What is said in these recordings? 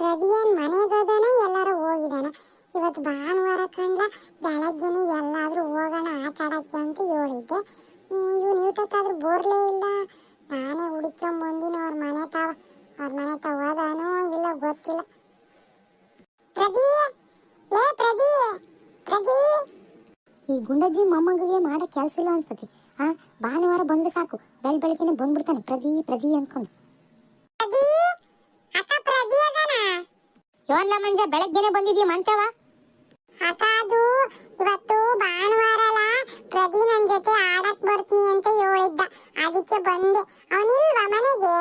ಪ್ರದಿಯನ್ ಮನೆಗದನ, ಎಲ್ಲರೂ ಹೋಗಿದಾನ. ಇವತ್ತು ಭಾನುವಾರ ಕಂಡ್ಲ ಬೆಳಗ್ಗೆನೆ ಎಲ್ಲಾದರೂ ಹೋಗೋಣ ಆಟ ಆಡೋಕ್ಕೆ ಅಂತ ಹೇಳಿದ್ದೆ ಇವನು ಯೂಟತ್ತಾದ್ರೂ ಬರಲೇ ಇಲ್ಲ. ನಾನೇ ಹುಡುಕೊಂಬಂದಿನ ಬಂದಿನಿ ಅವ್ರ ಮನೆ ತಾವ, ಅವ್ರ ಮನೆ ತಾವ ಹೋದಾನೋ ಇಲ್ಲ ಗೊತ್ತಿಲ್ಲ. ಪ್ರದೀ, ಲೇ ಪ್ರದೀ ಪ್ರದೀ. ಈ ಗುಂಡಜ್ಜಿ ಮೊಮ್ಮಗಿಗೆ ಮಾಡೋ ಕೆಲಸ ಇಲ್ಲ ಅನ್ಸ್ತತಿ. ಹಾ ಭಾನುವಾರ ಬಂದ್ರೆ ಸಾಕು. ಬೆಳ್ ಬೆಳಗ್ಗೆನೆ ಬಂದ್ಬಿಡ್ತಾನೆ. ಪ್ರದಿ ಪ್ರದಿ ಅನ್ಕೊಂಡು. ಪ್ರದಿ. ಯೋನ್ಲ ಮಂಜ ಬೆಳಗ್ಗೆನೆ ಬಂದಿದ್ಯ ಮಂತವ ಅಕ್ಕ ಅದು ಇವತ್ತು ಭಾನುವಾರ ಅಲ್ಲ ಪ್ರದಿ ನನ್ ಜೊತೆ ಆಡಕ್ ಬರ್ತೀನಿ ಅಂತ ಹೇಳಿದ್ದ. ಅದಕ್ಕೆ ಬಂದೆ. ಅವನಿಲ್ವಾ ಮನೆಗೆ?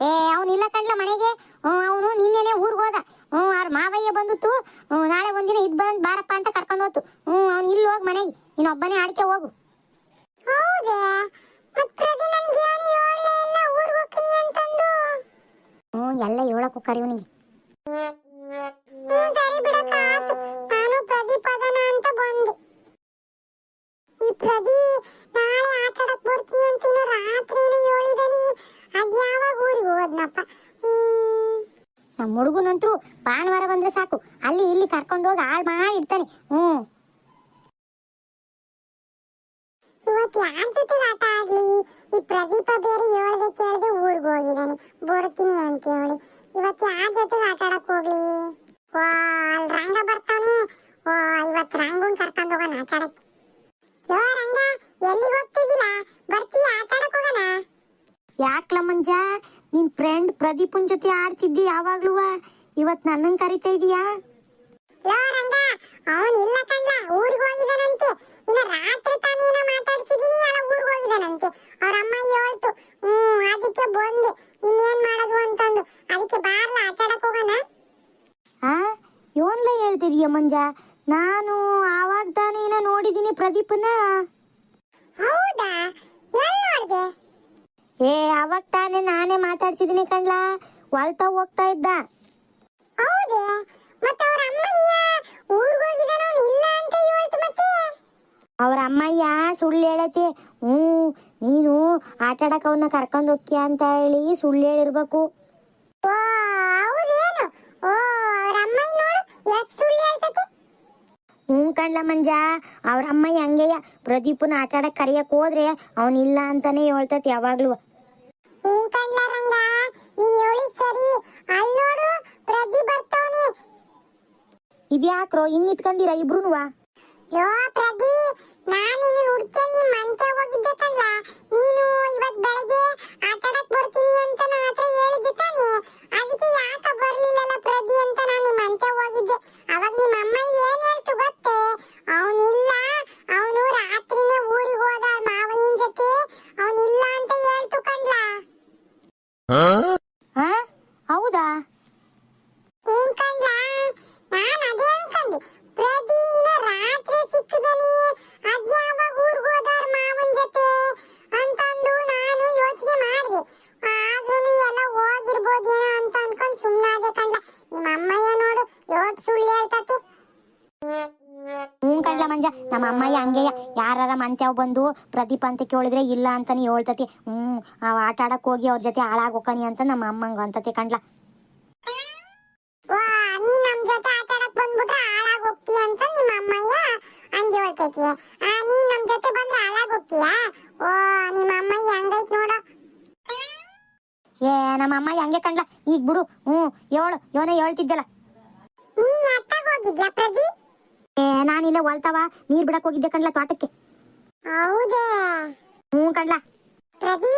ಏ ಅವನಿಲ್ಲ ಕಣ್ಲ ಮನೆಗೆ. ಅವನು ನಿನ್ನೆನೆ ಊರ್ಗ್ ಹೋದ. ಹ್ಞೂ ಅವ್ರ ಮಾವಯ್ಯ ಬಂದಿತ್ತು. ಹ್ಞೂ ನಾಳೆ ಒಂದಿನ ಇದ್ ಬಂದ್ ಬಾರಪ್ಪ ಅಂತ ಕರ್ಕೊಂಡು ಹೋತು. ಹ್ಞೂ ಅವ್ನು ಇಲ್ಲಿ ಹೋಗ್ ಮನೆಗೆ. ಇನ್ನೊಬ್ಬನೇ ಆಡ್ಕೆ ಹೋಗು. ಹೌದೇ? ಪ್ರದಿ ನನ್ಗೆ ಏನು ಹೇಳಲೇ ಇಲ್ಲ ಊರ್ಗ್ ಹೋಗ್ತೀನಿ ಅಂತಂದು. ಹ್ಞೂ ಎಲ್ಲ ಹೇಳಕ್ ಕರಿ ಇವನಿಗೆ. ಸರಿ ಬಿಡಕ್ಕ. ಆತು ನಾನು ಅಂತ ಬಂದೆ ಈ ಪ್ರದಿ ನಾಳೆ ಹೇಳಿದನಿ ಊರಿಗೆ ನಮ್ಮ ಹುಡುಗನಂತರೂ ಭಾನುವಾರ ಬಂದ್ರೆ ಸಾಕು. ಅಲ್ಲಿ ಇಲ್ಲಿ ಕರ್ಕೊಂಡು ಹೋಗಿ ಹಾಳು ಮಾಡಿ ಇಡ್ತಾನೆ. ಹ್ಮ್. ಇವತ್ತು ಯಾರ ಜೊತೆಗೆ ಆಟ ಆಡ್ಲಿ? ಈ ಪ್ರದೀಪ ಬೇರೆ ಹೇಳ್ದೆ ಕೇಳ್ದೆ ಊರಿಗೆ ಹೋಗಿದ್ದಾನೆ ಬರ್ತೀನಿ ಅಂತ ಹೇಳಿ ಇವತ್ತು ಯಾರ ಜೊತೆಗೆ ಆಟ ಆಡಕ್ ಹೋಗ್ಲಿ ಓ ಅಲ್ಲಿ ರಂಗ ಬರ್ತಾನೆ ಓ ಇವತ್ತು ರಂಗನ್ ಕರ್ಕೊಂಡು ಹೋಗೋಣ ಆಟ ಆಡಕ್ಕೆ ಯೋ ರಂಗ ಎಲ್ಲಿಗೆ ಹೋಗ್ತಿದ್ದಿಲ್ಲ ಬರ್ತೀಯ ಆಟ ಆಡಕ್ ಹೋಗೋಣ ಯಾಕ್ಲ ಮಂಜ ನಿನ್ ಫ್ರೆಂಡ್ ಪ್ರದೀಪನ್ ಜೊತೆ ಆಡ್ತಿದ್ದಿ ಯಾವಾಗ್ಲೂ ಇವತ್ ನನ್ನನ್ ಕರಿತಾ ಇದೀಯಾ? ಲೋ ರಂಗ ಅವನ್ ಇಲ್ಲ ಕಂಡ್ಲ ಊರಿಗೆ ಹೋಗಿದಾನಂತೆ. ಇನ್ನ ರಾತ್ರಿ ತಾನೇನ ಮಾತಾಡ್ಸಿದೀನಿ ಅಲ್ಲ ಊರಿಗೆ ಹೋಗಿದಾನಂತೆ. ಅವ್ರ ಅಮ್ಮ ಹೇಳ್ತು ಹ್ಮ್ ಅದಕ್ಕೆ ಬಂದೆ. ಇನ್ನೇನ್ ಮಾಡೋದು ಅಂತಂದು. ಅದಕ್ಕೆ ಬಾರ್ಲ ಆಟಾಡಕ್ ಹೋಗೋಣ. ಆ ಯೋನ್ಲ ಹೇಳ್ತಿದೀಯ ಮಂಜ? ನಾನು ಆವಾಗ ತಾನೇನ ನೋಡಿದೀನಿ ಪ್ರದೀಪನ ಹೌದಾ? ಎಲ್ಲಿ ನೋಡ್ದೆ? ಏ ಅವಾಗ ತಾನೇ ನಾನೇ ಮಾತಾಡ್ಸಿದೀನಿ ಕಣ್ಲಾ ಹೊಲ್ತಾ ಹೋಗ್ತಾ ಇದ್ದ. ಹೌದೇ. ಮತ್ತೆ ಅವ್ರ ಅಮ್ಮಯ್ಯ ಊರಿಗೆ ಇಲ್ಲ ಅಂತ ಮತ್ತೆ. ಅಮ್ಮಯ್ಯ ಸುಳ್ಳು ಹೇಳತಿ ಹ್ಞೂ, ನೀನು ಆಟ ಆಡಕ್ಕೆ ಅವನ್ನ ಕರ್ಕೊಂಡು ಹೋಗ್ತೀಯ ಅಂತ ಹೇಳಿ ಸುಳ್ಳು ಹೇಳಿರ್ಬೇಕು. ಓ ಅವ್ರ ಸುಳ್ಳು ಹೇಳ್ತತಿ. ಹ್ಞೂ ಕಣ್ಲ ಮಂಜ, ಅವ್ರ ಅಮ್ಮಯ್ಯ ಹಂಗೆಯ. ಪ್ರದೀಪನ ಆಟ ಆಡಕ್ಕೆ ಕರಿಯಕ್ಕೆ ಹೋದ್ರೆ ಅವನಿಲ್ಲ ಅಂತಾನೆ ಹೇಳ್ತತಿ ಯಾವಾಗ್ಲೂ. ಇದ್ಯಾಕ್ರೋ ಹಿಂಗ್ ನಿತ್ಕೊಂಡಿರ ಇಬ್ರುನುವ? ಯೋ ಪ್ರದಿ ನಾನು ನಿನ್ನ ಹುಡ್ಕೊಂಡು ನಿಮ್ಮ ಮಂತೆ ಹೋಗಿದ್ದೆ ಕಣ್ಲ? ನೀನು ಇವತ್ ಬೆಳಗ್ಗೆ ಆಟ ಆಡಕ್ ಬರ್ತೀನಿ ಅಂತ ನನ್ನ ಹತ್ರ ಹೇಳಿದ್ದೆ ತಾನೆ? ಅದಕ್ಕೆ ಯಾಕ ಬರ್ಲಿಲ್ಲಲ್ಲ ಪ್ರದಿ ಸುಳ್ಳು ಹೇಳ್ತತಿ? ಹ್ಞೂ ಕಡ್ಲ ಮಂಜ ನಮ್ಮ ಅಮ್ಮಯ್ಯ ಹಂಗೆಯ. ಯಾರಾರ ಮಂತ್ಯಾವ್ ಬಂದು ಪ್ರದೀಪ್ ಅಂತ ಕೇಳಿದ್ರೆ ಇಲ್ಲ ಅಂತಾನೆ ಹೇಳ್ತತಿ. ಹ್ಞೂ ಅವ್ ಆಟ ಆಡಕ್ ಹೋಗಿ ಅವ್ರ ಜೊತೆ ಹಾಳಾಗೋಕನಿ ಅಂತ ನಮ್ಮ ಅಮ್ಮಂಗ ಅಂತತಿ ಕಣ್ಲ. ಏ ನಮ್ಮ ಅಮ್ಮಯ್ಯ ಹಂಗೆ ಕಂಡ್ಲಾ ಈಗ ಬಿಡು. ಹ್ಞೂ ಹೇಳು ಯೋನೇ ಹೇಳ್ತಿದ್ದಲ್ಲ. ಹೋಗಿದ್ಲಾ ಪ್ರದಿ ನಾನಿಲ್ಲ ಹೊಲ್ತಾವ ನೀರ್ ಬಿಡಕ್ ಹೋಗಿದ್ದೆ ಕಣ್ಲ ತೋಟಕ್ಕೆ. ಹೌದೇ? ಹ್ಞೂ ಕಣ್ಲ. ಪ್ರದಿ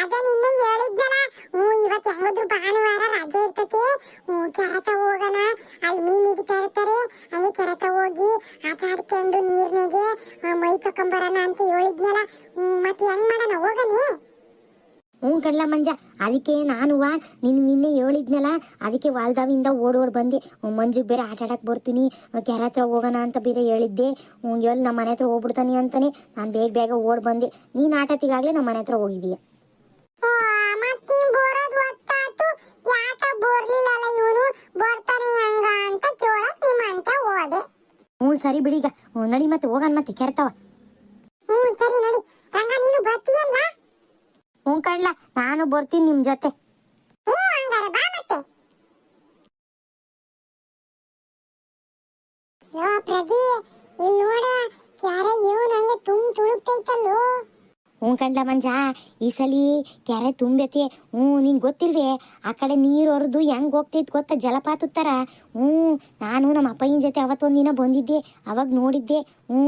ಅದೇ ನಿನ್ನೆ ಹೇಳಿದ್ನಲ್ಲ ಹ್ಞೂ ಇವತ್ತು ಹೆಂಗದ್ರು ಭಾನುವಾರ ರಜೆ ಇರ್ತತಿ. ಹ್ಞೂ ಕೆರೆತ ಹೋಗೋಣ. ಅಲ್ಲಿ ಮೀನ್ ಹಿಡಿತಾ ಇರ್ತಾರೆ. ಅಲ್ಲಿ ಕೆರೆತ ಹೋಗಿ ಆಟ ಆಡ್ಕೊಂಡು ನೀರ್ನಾಗೆ ಮೈ ತಕೊಂಬರೋಣ ಅಂತ ಹೇಳಿದ್ನಲ್ಲ. ಹ್ಞೂ ಮತ್ತೆ ಹೆಂಗ್ ಮಾಡೋಣ? ಹೋಗನಿ ಹ್ಞೂ ಕಡ್ಲ ಮಂಜ ಅದಕ್ಕೆ ನಾನುವ ನಿನ್ನ ನಿನ್ನೆ ಹೇಳಿದ್ನಲ್ಲ ಅದಕ್ಕೆ ವಾಲ್ದಾವಿಂದ ಓಡ್ ಓಡ್ ಬಂದೆ ಮಂಜುಗ್ ಬೇರೆ ಆಟ ಆಡಕ್ಕೆ ಬರ್ತೀನಿ ಕೆರೆ ಹತ್ರ ಹೋಗೋಣ ಅಂತ ಬೇರೆ ಹೇಳಿದ್ದೆ. ಹ್ಞೂ ಎಲ್ಲಿ ನಮ್ಮ ಮನೆ ಹತ್ರ ಹೋಗ್ಬಿಡ್ತಾನೆ ಅಂತಾನೆ ನಾನು ಬೇಗ ಬೇಗ ಓಡ್ ಬಂದೆ. ನೀನ್ ಆಟತಿಗಾಗಲೇ ನಮ್ಮ ಮನೆ ಹತ್ರ ಹೋಗಿದೀಯ ನೀನ್ ಹೆಂಗ ಹ್ಞೂ ಸರಿ ಬಿಡಿಗ ನಡಿ ಮತ್ತೆ ಹೋಗೋಣ ಮತ್ತೆ ಕೆರ್ತಾವ ಹ್ಞೂ ಸರಿ ನಡಿ. ರಂಗ ನೀನು ಬರ್ತೀಯಲ್ಲ? ಹ್ಞೂ ಕಣ್ಲ ನಾನು ಬರ್ತೀನಿ ನಿಮ್ ಜೊತೆ. ಹ್ಞೂ ಕಂಡ್ಲ ಮಂಜ ಈ ಸಲಿ ಕೆರೆ ತುಂಬೈತಿ ಹ್ಞೂ ನಿಂಗೆ ಗೊತ್ತಿಲ್ವೇ ಆ ಕಡೆ ನೀರು ಹೊರದು ಹೆಂಗೆ ಹೋಗ್ತೈತೆ ಗೊತ್ತಾ ಜಲಪಾತದ ಥರ ಹ್ಞೂ ನಾನು ನಮ್ಮ ಅಪ್ಪಯ್ಯನ ಜೊತೆ ಅವತ್ತೊಂದಿನ ಬಂದಿದ್ದೆ ಅವಾಗ ನೋಡಿದ್ದೆ ಹ್ಞೂ.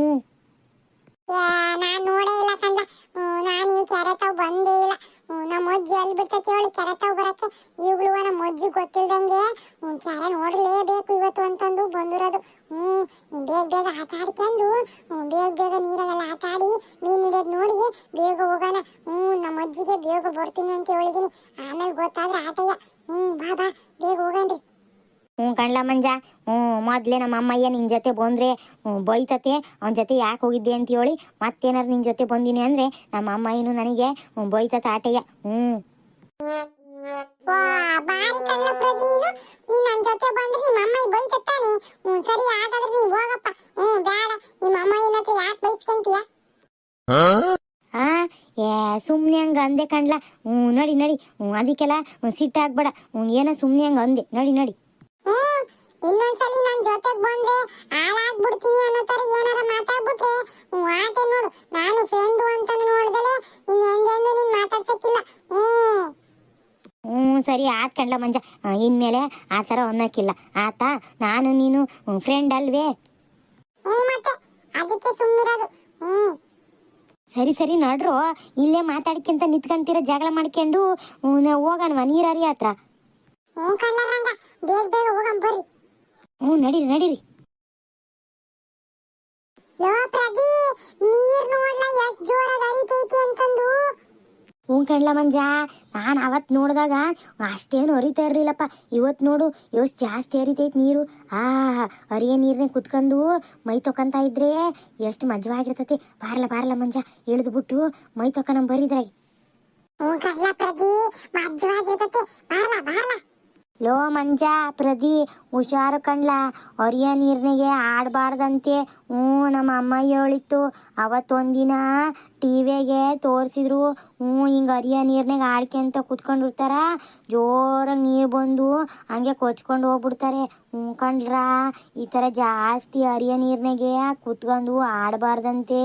ನಾನ್ ನೋಡೇ ಇಲ್ಲ ಕಂದ ನಾನು ಇವ್ ಕೆರೆ ತಾವ್ ಬಂದೇ ಇಲ್ಲ. ನಮ್ಮ ಅಜ್ಜಿ ಅಲ್ಲಿ ಬಿಡ್ತೈತಿ ಹೇಳಿ ಕೆರೆ ತಾವ್ ಬರಕ್ಕೆ. ಈಗ್ಲೂ ನಮ್ಮ ಅಜ್ಜಿ ಗೊತ್ತಿಲ್ದಂಗೆ ಕೆರೆ ನೋಡಲೇಬೇಕು ಇವತ್ತು ಅಂತಂದು ಬಂದಿರೋದು. ಇನ್ ಬೇಗ ಬೇಗ ಆಟ ಆಡ್ಕೊಂಡು ಬೇಗ ಬೇಗ ನೀರಾಗೆಲ್ಲ ಆಟ ಆಡಿ ಮೀನು ಹಿಡಿಯೋದು ನೋಡಿ ಬೇಗ ಹೋಗೋಣ. ಹ್ಮ್ ನಮ್ಮ ಅಜ್ಜಿಗೆ ಬೇಗ ಬರ್ತೀನಿ ಅಂತ ಹೇಳಿದ್ದೀನಿ ಆಮೇಲೆ ಗೊತ್ತಾದ್ರೆ ಆಟಯ್ಯ. ಹ್ಮ್, ಬಾ ಬಾ, ಬೇಗ ಹೋಗಣ್ರಿ. ಹ್ಞೂ ಕಣ್ಲ ಮಂಜ. ಹ್ಞೂ ಮೊದಲೇ ನಮ್ಮ ಅಮ್ಮಯ್ಯ ನಿನ್ನ ಜೊತೆ ಬಂದರೆ ಬೈತತೆ. ಅವನ ಜೊತೆ ಯಾಕೆ ಹೋಗಿದ್ದೆ ಅಂತ ಹೇಳಿ ಮತ್ತೇನಾರು ನಿನ್ನ ಜೊತೆ ಬಂದಿನಿ ಅಂದರೆ ನಮ್ಮ ಅಮ್ಮಯ್ಯನು ನನಗೆ ಬೈತತೆ ಆಟಯ್ಯ. ಹ್ಞೂ. ಸುಮ್ನೆ ಹಂಗ ಸುಮ್ಮನೆ ಅಂದೆ ಕಣ್ಲ. ಹ್ಞೂ ನಡಿ ನಡಿ. ಹ್ಞೂ ಅದಕ್ಕೆಲ್ಲ ಸಿಟ್ಟಾಗ್ಬೇಡ ಹ್ಞೂ ಏನೋ ಸುಮ್ನೆ ಹಂಗ ಅಂದೆ. ನಡಿ ನಡಿ. ಹ್ಮ್ ಇನ್ನೊಂದ್ಸಲಿ ನನ್ ಜೊತೆಗ್ ಬಂದ್ರೆ ಹಾಳಾಗ್ಬಿಡ್ತೀನಿ ಅನ್ನೋ ತರ ಏನಾರ ಮಾತಾಡ್ಬಿಟ್ರೆ ವಾಟೆ ನೋಡು. ನಾನು ಫ್ರೆಂಡು ಅಂತ ನೋಡ್ದಲೆ ಇನ್ ಹೆಂಗೆಂದು ನೀನ್ ಮಾತಾಡ್ಸಕ್ಕಿಲ್ಲ. ಹ್ಮ್. ಹ್ಞೂ ಸರಿ ಆತ್ ಕಣ್ಲ ಮಂಜ. ಆ, ಇನ್ಮೇಲೆ ಆ ಥರ ಅನ್ನೋಕ್ಕಿಲ್ಲ. ಆತ ನಾನು ನೀನು ಫ್ರೆಂಡ್ ಅಲ್ವೇ? ಹ್ಮ್ ಮತ್ತೆ ಅದಕ್ಕೆ ಸುಮ್ಮಿರೋದು ಹ್ಮ್. ಸರಿ ಸರಿ ನಡ್ರು. ಇಲ್ಲೇ ಮಾತಾಡ್ಕೊಂತ ನಿಂತ್ಕೊಂತೀರ ಜಗಳ ಮಾಡ್ಕೊಂಡು ಹೋಗೋಣವಾ ನೀರಾರಿ ಹತ್ರ? ಹ್ಞೂ ಕಳ್ಳರಂಗ ಬೇಗ ಬೇಗ ಹೋಗಂ ಬರ್ರಿ. ಹ್ಞೂ ನಡೀರಿ ನಡೀರಿ. ಲೋ ಪ್ರದಿ ನೀರ್ ನೋಡ್ಲ ಎಷ್ಟ್ ಜೋರಾಗಿ ಹರಿತೈತಿ ಅಂತಂದು. ಹ್ಞೂ ಕಣ್ಲ ಮಂಜ ನಾನು ಅವತ್ತು ನೋಡಿದಾಗ ಅಷ್ಟೇನು ಹರಿತಾ ಇರಲಿಲ್ಲಪ್ಪ. ಇವತ್ತು ನೋಡು ಎಷ್ಟು ಜಾಸ್ತಿ ಹರಿತೈತೆ ನೀರು. ಆ ಹರಿಯ ನೀರನ್ನೇ ಕುತ್ಕೊಂಡು ಮೈ ತೊಕೊಂತ ಇದ್ರೆ ಎಷ್ಟು ಮಜವಾಗಿರ್ತೈತಿ. ಬಾರಲ ಬಾರ್ಲ ಮಂಜ ಇಳಿದ್ಬಿಟ್ಟು ಮೈ ತೊಕೊಂಡ್ ಬರಿದ್ರಾಗಿ ಹ್ಞೂ ಕಳ್ಳ ಪ್ರದಿ ಮಜ್ಜವಾಗಿರ್ತೈತಿ ಬಾರ್ಲ ಬಾರ್ಲ. ಲೋ ಮಂಜ, ಪ್ರದಿ, ಹುಷಾರು ಕಂಡ್ಲ ಹೊರಿಯ ನೀರ್ನಿಗೆ ಆಡಬಾರ್ದಂತೆ. ಹ್ಞೂ, ನಮ್ಮ ಅಮ್ಮ ಹೇಳಿತ್ತು. ಅವತ್ತೊಂದಿನ ಟಿವಿಗೆ ತೋರಿಸಿದ್ರು. ಹ್ಞೂ, ಹಿಂಗೆ ಹರಿಯ ನೀರ್ನಾಗ ಆಡ್ಕೊಂತ ಕುತ್ಕೊಂಡಿರ್ತಾರ. ಜೋರಾಗಿ ನೀರು ಬಂದು ಹಂಗೆ ಕೊಚ್ಕೊಂಡು ಹೋಗ್ಬಿಡ್ತಾರೆ. ಹ್ಞೂ ಈ ಥರ ಜಾಸ್ತಿ ಹರಿಯ ನೀರ್ನಾಗೆ ಕುತ್ಕೊಂಡು ಆಡಬಾರ್ದಂತೆ.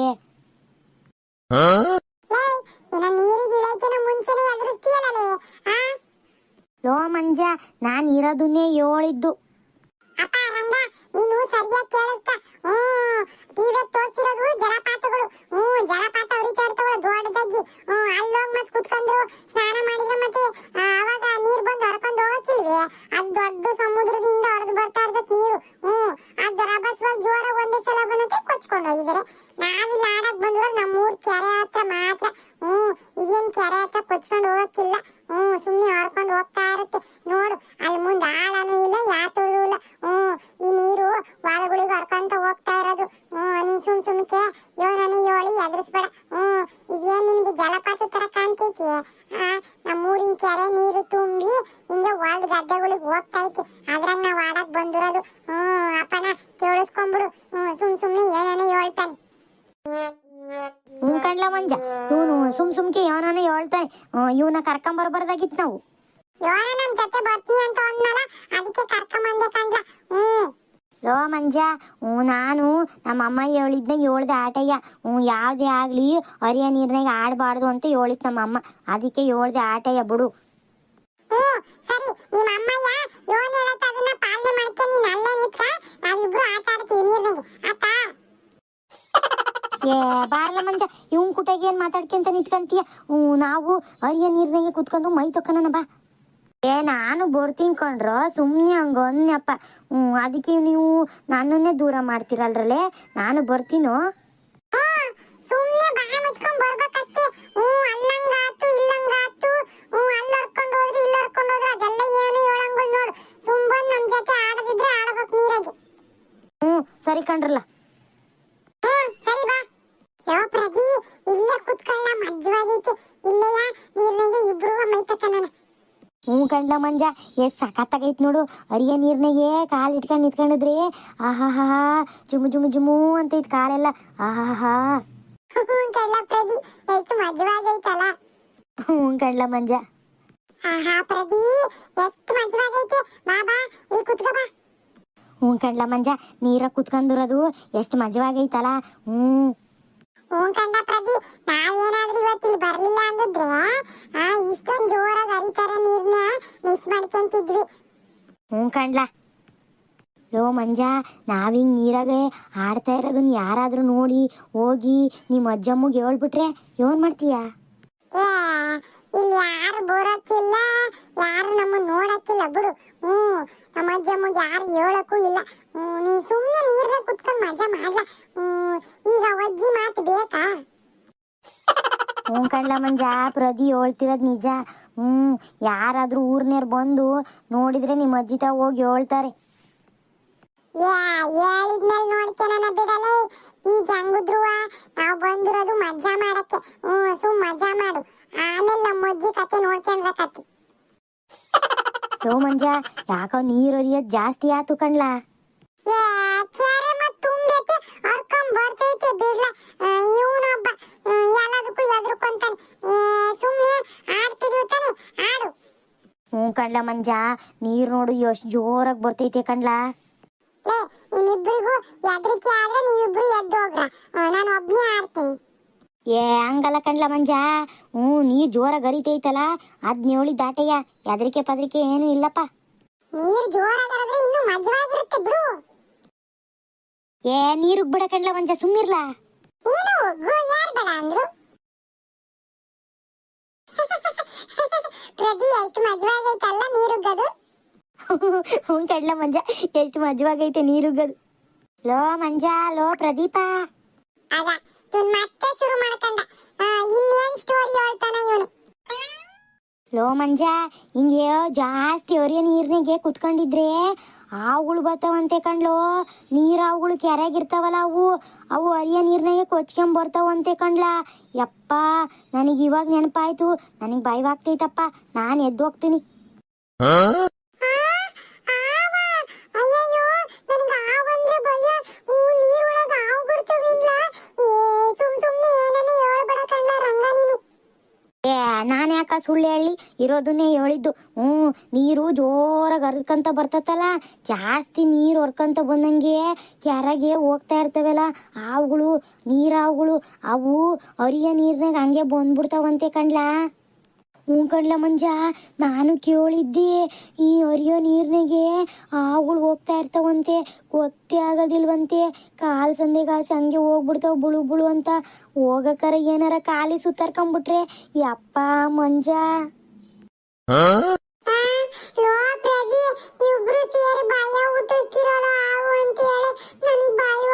ಲೋ ಮಂಜ, ನಾನು ಇರೋದನ್ನೇ ಹೇಳಿದ್ದು. ಅಪ್ಪ, ರಂಗ, ನೀನು ಸರಿಯಾಗಿ ಕೇಳಿಸ್ತಾ. ಹ್ಞೂ ಟಿವಿ ತೋರಿಸಿರೋದು ಜಲಪಾತಗಳು. ಹ್ಮ್ ಜಲಪಾತ ಹರಿತಾ ಇರ್ತಾವಲ್ಲ ದೊಡ್ಡದಾಗಿ. ಹ್ಞೂ, ಅಲ್ಲೋಗಿ ಮತ್ತೆ ಕುತ್ಕೊಂಡು ಸ್ನಾನ ಮಾಡಿದ್ರೆ ಮತ್ತೆ ಆವಾಗ ನೀರು ಬಂದು ಹರ್ಕೊಂಡು ಹೋಗಕ್ಕಿಲ್ವೇ? ಅದು ದೊಡ್ಡ ಸಮುದ್ರದಿಂದ ಹರಿದು ಬರ್ತಾ ಇರ್ತದೆ ನೀರು. ಹ್ಮ್ ಹ್ಮ್ ಸುಮ್ ಸುಮ್ನೆ ಯೋನನೆ ಹೇಳ್ತಾನೆ. ಹ್ಞೂ ಕಣ್ಲ ಮಂಜ ಇವನು ಸುಮ್ ಸುಮ್ಕೆ ಯೋನಾನ ಹೇಳ್ತಾನೆ. ಇವನ ಕರ್ಕೊಂಬರ್ಬಾರ್ದಾಗಿತ್ತು ನಾವು. ಯೋನ ನಮ್ ಜೊತೆ ಬರ್ತೀನಿ ಅಂತ ಅಂದ್ನಲ್ಲ ಅದಕ್ಕೆ ಕರ್ಕೊಂಬಂದೆ ಕಂಡ್ಲ ಹ್ಮ್ ಲೋ ಮಂಜ ಹ್ಞೂ ನಾನು ನಮ್ಮ ಅಮ್ಮ ಹೇಳಿದ್ನ ಹೇಳ್ದೆ ಆಟಯ್ಯ. ಹ್ಞೂ ಯಾವುದೇ ಆಗಲಿ ಅರಿಯ ನೀರ್ನಾಗ ಆಡಬಾರ್ದು ಅಂತ ಹೇಳಿತ್ತು ನಮ್ಮ ಅಮ್ಮ. ಅದಕ್ಕೆ ಹೇಳ್ದೆ ಆಟಯ್ಯ ಬಿಡು. ಹ್ಮ್ ಸರಿ ನಿಮ್ಮ ಅಮ್ಮಯ್ಯ ಯೋನ್ ಹೇಳತ್ತ ಅದನ್ನ ಪಾಲನೆ ಮಾಡ್ಕೊಂಡು ನೀನ್ ಅಲ್ಲೇ ನಿಂತ್ಕ ನಾವಿಬ್ರು ಆಟ ಆಡ್ತೀವಿ ನೀರ್ನಾಗೆ ಆತಾ ಏ ಬಾರ್ಲ ಮಂಜ ಇವ್ನ ಕುಟಾಗಿ ಏನು ಮಾತಾಡ್ಕೊಂತ ನಿಂತ್ಕಂತೀಯ? ಹ್ಞೂ ನಾವು ಅರಿಯ ನೀರ್ನಾಗೆ ಕುತ್ಕೊಂಡು ಮೈ ತೊಕ್ಕನ ಬಾ. ಏ ನಾನು ಬೋರ್ ತಿನ್ಕೊಂಡ್ರು ಸುಮ್ಮನೆ ಹಂಗ ಅನ್ನಪ್ಪ ಹ್ಞೂ ಅದಕ್ಕೆ ನೀವು ನನ್ನನ್ನೇ ದೂರ ಮಾಡ್ತೀರಲ್ರಲ್ಲೇ ನಾನು ಬರ್ತೀನೋ? ಹ್ಮ್ ಸುಮ್ನೆ ಬಾಯ ಮುಚ್ಕೊಂಡ್ ಬರ್ಬೇಕಷ್ಟೇ. ಹ್ಮ್ ಅಲ್ಲಂಗಾತು ಇಲ್ಲಂಗಾತು ಹ್ಞೂ ಅಲ್ಲಿ ಹರ್ಕೊಂಡು ಹೋದ್ರೆ ಇಲ್ಲಿ ಹರ್ಕೊಂಡು ಹೋದ್ರೆ ಅದೆಲ್ಲ ಏನು ಹೇಳಂಗಿಲ್ಲ ನೋಡು. ಸುಮ್ಮನೆ ನಮ್ಮ ನಮ್ ಜೊತೆ ಆಡದಿದ್ರೆ ಆಡಬೇಕು ನೀರಾಗೆ. ಹ್ಞೂ ಸರಿ ಕಣ್ರಲ್ಲ ಹ್ಮ್ ಸರಿ ಬಾ ಯಾವ ಪ್ರದಿ ಇಲ್ಲೇ ಕುತ್ಕೊಳ್ಳ ಇಲ್ಲಯ್ಯ ಇಲ್ಲೆಯ ನೀರ್ನಾಗೆ ಇಬ್ರು ಮೈ ನಾನು. ಹ್ಞೂ ಕಂಡ್ಲ ಮಂಜ ಎಷ್ಟು ಸಖತ್ತಾಗೈತೆ ನೋಡು. ಅರಿಯ ನೀರ್ನಾಗೆ ಕಾಲು ಇಟ್ಕೊಂಡು ನಿಂತ್ಕೊಂಡಿದ್ರಿ. ಆಹಾಹಾ ಜುಮು ಜುಮು ಜುಮು ಅಂತ ಇತ್ತು ಕಾಲೆಲ್ಲ. ಆಹಾಹಾ. ಹ್ಞೂ ಕಳ್ಳ ಪ್ರದಿ ಎಷ್ಟು ಮಜ್ಜವಾಗೈತಲ್ಲ ಹ್ಞೂ ಕಂಡ್ಲ ಮಂಜ. ಆಹಾ ಪ್ರದಿ ಎಷ್ಟು ಮಜ್ಜವಾಗೈತಿ. ಬಾ ಬಾ ಇಲ್ಲಿ ಕುತ್ಕೋ ಬಾ. ಹ್ಞೂ ಕಂಡ್ಲ ಮಂಜ ನೀರ ಕುತ್ಕೊಂಡಿರೋದು ಎಷ್ಟು ಮಜವಾಗೈತಲ್ಲ ಹ್ಞೂ. ಹ್ಞೂ ಕಂಡ ಪ್ರದಿ ನಾವೇನಾದ್ರೂ ಇವತ್ತು ಇಲ್ಲಿ ಬರ್ಲಿಲ್ಲ ಅಂದಿದ್ರೆ ಆ ಇಷ್ಟೊಂದು ಜೋರಾಗಿ ಹರಿತಾರೆ ನೀರ್ನ ಮಿಸ್ ಮಾಡ್ಕೊಂತಿದ್ವಿ. ಹ್ಞೂ ಕಂಡ್ಲಾ. ಲೋ ಮಂಜ ನಾವಿಂಗ್ ನೀರಾಗೆ ಆಡ್ತಾ ಇರೋದನ್ನ ಯಾರಾದರೂ ನೋಡಿ ಹೋಗಿ ನಿಮ್ಮ ಅಜ್ಜಮ್ಮಗೆ ಹೇಳ್ಬಿಟ್ರೆ ಏನ್ ಮಾಡ್ತೀಯಾ? ಇಲ್ಲಿ ಯಾರು ಬೋರಕ್ಕಿಲ್ಲ ಯಾರು ನಮ್ಮ ನೋಡಕ್ಕಿಲ್ಲ ಬಿಡು. ಹ್ಞೂ ನಮ್ಮ ಅಜ್ಜಮ್ಮಗೆ ಯಾರು ಹೇಳಕ್ಕೂ ಇಲ್ಲ. ಹ್ಞೂ ನೀನು ಸುಮ್ಮನೆ ಕುತ್ಕೊಂಡು ಮಜಾ ಮಾಡ್ಲ. ಈಗ ಅಜ್ಜಿ ಮಾತು ಬೇಕಾ? ಹ್ಞೂ ಕಣ್ಲ ಮಂಜ ಪ್ರದಿ ಹೇಳ್ತಿರೋದು ನಿಜ. ಹ್ಞೂ ಯಾರಾದರೂ ಊರ್ನೇರ್ ಬಂದು ನೋಡಿದ್ರೆ ನಿಮ್ಮ ಅಜ್ಜಿ ತಾ ಹೋಗಿ ಹೇಳ್ತಾರೆ. ಹೇಳಿದ್ಮೇಲೆ ನೋಡ್ಕೊಳನ ಬಿಡಲೇ? ಈಗ ಹೆಂಗುದ್ರುವ ನಾವು ಬಂದಿರೋದು ಮಜಾ ಮಾಡಕ್ಕೆ. ಹ್ಞೂ ಸುಮ್ ಮಜಾ ಮಾಡು. ಆಮೇಲೆ ನಮ್ಮ ಅಜ್ಜಿ ಕತೆ ನೋಡ್ಕೊಂಡ್ರ ಕತೆ. ಸೋ ಮಂಜ ಯಾಕೋ ನೀರು ಹರಿಯೋದ್ ಜಾಸ್ತಿ ಆತು ಕಣ್ಲಾ? ಕಣ್ಲ ಮಂಜ? ನೀರು ನೋಡು ಎಷ್ಟು ಜೋರಾಗಿ ಬರ್ತೈತೆ ಕಣ್ಲಾ. ಲೇ ನಿಮ್ಮಿಬ್ರಿಗೂ ಎದ್ರಿಕೆ ಆದ್ರೆ ನೀವಿಬ್ರು ಎದ್ದು ಹೋಗ್ರ. ನಾನು ಒಬ್ನೇ ಆಡ್ತೀನಿ. ಏ ಹಂಗಲ್ಲ ಕಣ್ಲ ಮಂಜ. ಹ್ಞೂ ನೀರು ಜೋರಾಗಿ ಹರಿತೈತಲ್ಲ ಅದ್ನೇಳಿ ದಾಟಯ್ಯ. ಎದರಿಕೆ ಪದರಿಕೆ ಏನು ಇಲ್ಲಪ್ಪ. ನೀರ್ ಜೋರಾಗಿರೋದ್ರೆ ಇನ್ನು ಮಜವಾಗಿರುತ್ತೆ ಬಿಡು. ಏ ನೀರು ಬಿಡ ಕಣ್ಲ ಮಂಜ ಸುಮ್ಮಿರ್ಲಾ ನೀನು ಹೋಗು ಯಾರು ಬೇಡ ಅಂದ್ರು? ಪ್ರತಿ ಎಷ್ಟು ಮಜವಾಗೈತಲ್ಲ ನೀರುಗ್ಗದು ಹ್ಞೂ ಕಡ್ಲ ಮಂಜ ಎಷ್ಟು ಮಜವಾಗೈತೆ ನೀರುಗದು. ಲೋ ಮಂಜ ಲೋ ಪ್ರದೀಪ. ಆಗ ಇವನ್ ಮತ್ತೆ ಶುರು ಮಾಡ್ಕಂಡ. ಇನ್ನೇನ್ ಸ್ಟೋರಿ ಹೇಳ್ತಾನ ಇವನು? ಲೋ ಮಂಜ ಹಿಂಗೆ ಜಾಸ್ತಿ ಹೊರಿಯ ನೀರ್ನಿಗೆ ಕುತ್ಕೊಂಡಿದ್ರೆ ಹಾವುಗಳು ಬರ್ತಾವಂತೆ ಕಣ್ಲೋ ನೀರು ಹಾವುಗಳು ಕೆರೆಗಿರ್ತಾವಲ್ಲ ಅವು. ಅವು ಅರಿಯ ನೀರ್ನಾಗೆ ಕೊಚ್ಕೊಂಡ್ ಬರ್ತಾವಂತೆ ಕಣ್ಲ. ಯಪ್ಪ ನನಗೆ ಇವಾಗ ನೆನಪಾಯ್ತು. ನನಗೆ ಭಯವಾಗ್ತೈತಪ್ಪ. ನಾನು ಎದ್ದು ಹೋಗ್ತೀನಿ. ಸುಳ್ಳು ಹೇಳಿ ಇರೋದನ್ನೇ ಹೇಳಿದ್ದು. ಹ್ಞೂ, ನೀರು ಜೋರಾಗಿ ಹರ್ಕಂತ ಬರ್ತತ್ತಲ್ಲ, ಜಾಸ್ತಿ ನೀರು ಹೊರ್ಕಂತ ಬಂದಂಗೆ ಕೆರೆಗೆ ಹೋಗ್ತಾ ಇರ್ತವಲ್ಲ, ಹಾವುಗಳು, ನೀರಾವುಗಳು, ಅವು ಅರಿಯ ನೀರ್ನಾಗ ಹಂಗೆ ಬಂದ್ಬಿಡ್ತಾವಂತೆ ಕಣ್ಲಾ. ಹ್ಞೂ ಕಣ್ಲ ಮಂಜ ನಾನು ಕೇಳಿದ್ದೆ ಈ ಹರಿಯೋ ನೀರ್ನಾಗೆ ಹಾವುಗಳು ಹೋಗ್ತಾ ಇರ್ತಾವಂತೆ ಗೊತ್ತೇ ಆಗೋದಿಲ್ವಂತೆ. ಕಾಲು ಸಂದೆ ಕಾಸು ಹಂಗೆ ಹೋಗ್ಬಿಡ್ತಾವ ಬುಳು ಬುಳು ಅಂತ. ಹೋಗಕ್ಕಾರ ಏನಾರ ಕಾಲಿ ಸುತ್ತಾರ್ಕೊಂಬಿಟ್ರೆ ಯಪ್ಪ ಮಂಜ. ಇಬ್ರು ಸೇರಿ ಬಾಯ ಹುಟ್ಟಿಸ್ತಿರಲ್ಲ ಹಾವು ಅಂತ ಹೇಳಿ ನನ್ ಭಯ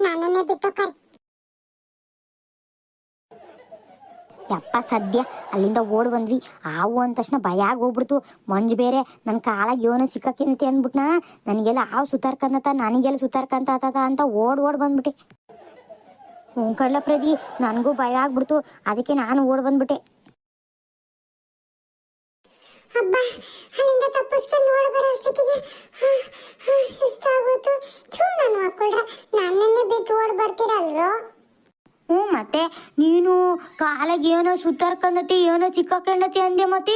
ನನ್ ಮಕ್ಳು ಬಿಟ್ಟು ಕರಿ. ಯಪ್ಪ ಸದ್ಯ, ಅಲ್ಲಿಂದ ಓಡ್ ಬಂದ್ವಿ. ಹಾವು ಅಂದ ತಕ್ಷಣ ಭಯ ಆಗಿ ಹೋಗ್ಬಿಡ್ತು. ಮಂಜು ಬೇರೆ ನನ್ನ ಕಾಲಾಗ ಏನೋ ಸಿಕ್ಕಕ್ಕಿಂತೆ ಅಂದ್ಬಿಟ್ನ? ನನಗೆಲ್ಲ ಹಾವು ಸುತ್ತಾರ್ಕಂತ ನನಗೆಲ್ಲ ಸುತ್ತಾರ್ಕಂತ ಅಂತ ಓಡ್ ಓಡ್ ಬಂದ್ಬಿಟ್ಟೆ. ಹ್ಞೂ ಕಳ್ಳ ಪ್ರದಿ ನನಗೂ ಭಯ ಆಗ್ಬಿಡ್ತು. ಅದಕ್ಕೆ ನಾನು ಓಡ್ ಬಂದ್ಬಿಟ್ಟೆ ಹಬ್ಬ ಅಲ್ಲಿಂದ ತಪ್ಪಿಸ್ಕೊಂಡು ಓಡ್ ಬರೋ ಅಷ್ಟೊತ್ತಿಗೆ ಹ, ಹ, ಸುಸ್ತಾಗೋತು ಥೂ ನಾನು ಹಾಕೊಳ್ರ ನನ್ನನ್ನೇ ಬಿಟ್ಟು ಓಡ್ ಬರ್ತೀರಲ್ರೋ ಹ್ಞೂ ಮತ್ತೆ ನೀನು ಕಾಲಾಗ ಏನೋ ಸುತ್ತಾರ್ಕೊಂಡತಿ ಏನೋ ಸಿಕ್ಕಾಕೊಂಡತಿ ಅಂದೆ ಮತ್ತೆ.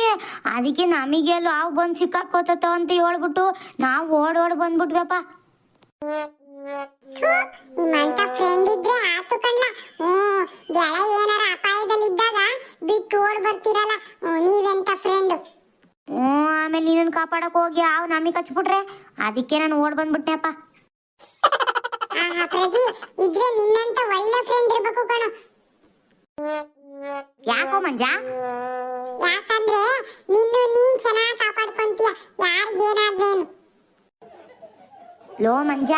ಅದಕ್ಕೆ ನಮಗೆ ಹಾವು ಬಂದು ಸಿಕ್ಕಾಕೋತತ ಅಂತ ಹೇಳ್ಬಿಟ್ಟು ನಾವು ಓಡ್ ಓಡ್ ಬಂದ್ಬಿಟ್ವಪ್ಪ. ನಿಮ್ಮಂತ ಫ್ರೆಂಡ್ ಇದ್ರೆ ಆತು ಕಣ್ಲ. ಹ್ಮ್ ಗೆಳ ಏನಾರ ಅಪಾಯದಲ್ಲಿದ್ದಾಗ ಬಿಟ್ಟು ಓಡ್ ಬರ್ತೀರಲ್ಲ. ಹ್ಮ್, ನೀವೆಂತ ಫ್ರೆಂಡ್ ಹ್ಞೂ ಆಮೇಲೆ ನೀನನ್ನು ಕಾಪಾಡಕ್ ಹೋಗಿ ಅವ್ ನಮಗ್ ಕಚ್ಬಿಟ್ರೆ. ಅದಕ್ಕೆ ನಾನು ಓಡ್ ಬಂದ್ಬಿಟ್ಟೆಪ್ಪ ಆಹಾ ಪ್ರದಿ ಇದ್ರೆ ನಿನ್ನಂತ ಒಳ್ಳೆ ಫ್ರೆಂಡ್ ಇರ್ಬೇಕು ಕಣೋ. ಯಾಕೋ ಮಂಜ? ಯಾಕಂದ್ರೆ ನಿನ್ನು ನೀನ್ ಚೆನ್ನಾಗಿ ಕಾಪಾಡ್ಕೊಂತೀಯ ಯಾರಿಗೇನಾದ್ರೇನು ಲೋ ಮಂಜ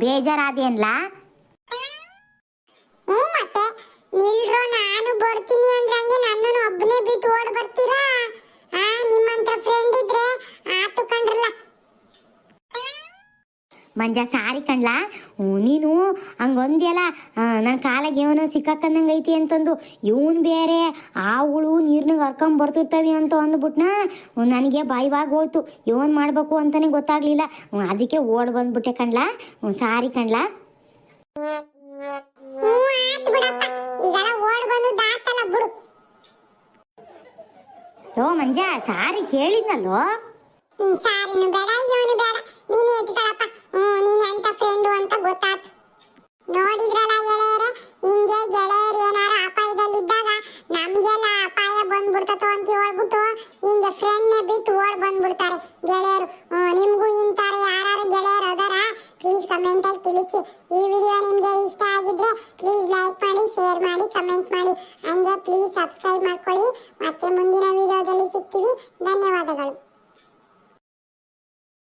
ಬೇಜಾರಾದೇನ್ಲ ಹ್ಞೂ ಮತ್ತೆ ನಿಲ್ರೋ ನಾನು ಬರ್ತೀನಿ ಅಂದ್ರಂಗೆ ನನ್ನನ್ನು ಒಬ್ಬನೇ ಬಿಟ್ಟು ಓಡ್ ಬರ್ತೀರಾ? ಆ ನಿಮ್ಮಂತ ಫ್ರೆಂಡ್ ಇದ್ರೆ ಆತು ಕಂಡ್ರಲ್ಲ ಮಂಜ ಸಾರಿ ಕಣ್ಲಾ? ಹ್ಞೂ ನೀನು ಹಂಗೊಂದ್ಯಲ್ಲ ನನ್ನ ಕಾಲಾಗ ಏನೋ ಸಿಕ್ಕಾಕಂದಂಗೆ ಐತಿ ಅಂತಂದು. ಇವನು ಬೇರೆ ಆವುಗಳು ನೀರ್ನಾಗ ಹರ್ಕೊಂಡ್ ಬರ್ತಿರ್ತವೆ ಅಂತ ಅಂದ್ಬಿಟ್ನ? ನನಗೆ ಬಾಯಿವಾಗ ಹೋಯ್ತು. ಇವನ್ ಮಾಡಬೇಕು ಅಂತಾನೆ ಗೊತ್ತಾಗ್ಲಿಲ್ಲ. ಅದಕ್ಕೆ ಓಡ್ ಬಂದ್ಬಿಟ್ಟೆ ಕಣ್ಲಾ? ಹ್ಞೂ ಸಾರಿ ಕಣ್ಲಾ? ಲೋ ಮಂಜ ಸಾರಿ ಕೇಳಿದ್ನಲ್ಲೋ? ಸಾರಿನು ಬೇಡ